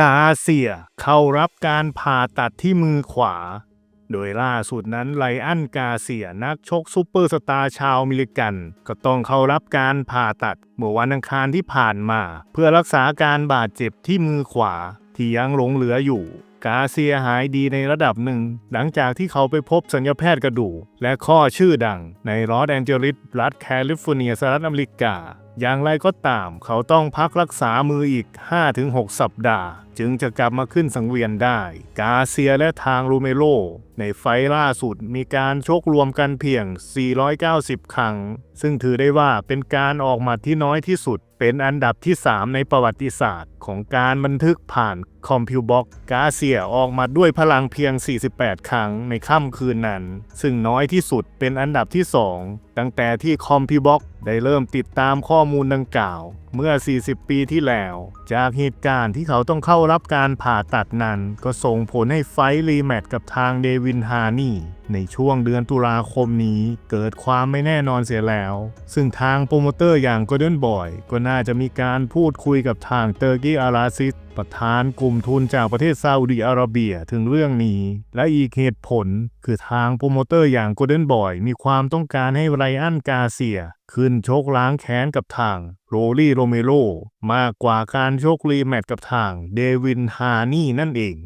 กาเซียเข้ารับการผ่าตัดที่มือขวา โดยล่าสุดนั้นไลอันกาเซียนักชกซูเปอร์สตาร์ชาวอเมริกัน ก็ต้องเข้ารับการผ่าตัดเมื่อวันอังคารที่ผ่านมา เพื่อรักษาการบาดเจ็บที่มือขวาที่ยังหลงเหลืออยู่ กาเซียหายดีในระดับหนึ่ง หลังจากที่เขาไปพบสัญญาแพทย์กระดูกและข้อชื่อดังในลอสแอนเจลิสรัฐแคลิฟอร์เนียสหรัฐอเมริกาอย่างไรก็ตามเขาต้องพักรักษามืออีก 5-6 สัปดาห์ จึงจะกลับมาขึ้นสังเวียนได้ กาเซียและทางรูเมโรในไฟล์ล่าสุดมีการชกรวมกันเพียง 490 ครั้ง ซึ่งถือได้ว่าเป็นการออกหมัดที่น้อยที่สุด เป็นอันดับที่ 3 ในประวัติศาสตร์ ของการบันทึกผ่านคอมพิวบ็อกกาเซียออกมาด้วยพลังเพียง 48 ครั้งในค่ำคืนนั้น ซึ่งน้อยที่สุดเป็นอันดับที่ 2 ตั้งแต่ที่คอมพิวบ็อก ได้เริ่มติดตามข้อมูลดังกล่าว เมื่อ 40 ปีที่แล้ว จากเหตุการณ์ที่เขาต้องเข้ารับการผ่าตัดนั้น ก็ส่งผลให้ไฟท์รีแมตช์กับทางเดวินฮานี่ ในช่วงเดือนตุลาคมนี้ เกิดความไม่แน่นอนเสียแล้ว ซึ่งทางโปรโมเตอร์อย่าง Golden Boy ก็น่าจะมีการพูดคุยกับทางเตอร์กี้อาราซิสประธานกลุ่มทุนจากประเทศซาอุดิอาระเบียถึงเรื่องนี้ และอีกเหตุผลคือทางโปรโมเตอร์อย่าง Golden Boy มีความต้องการให้ไรอันกาเซีย ขึ้นชกล้างแค้นกับทาง โรลี่โรเมโรมากกว่าการโชครีแมตช์กับทางเดวินฮานี่นั่นเอง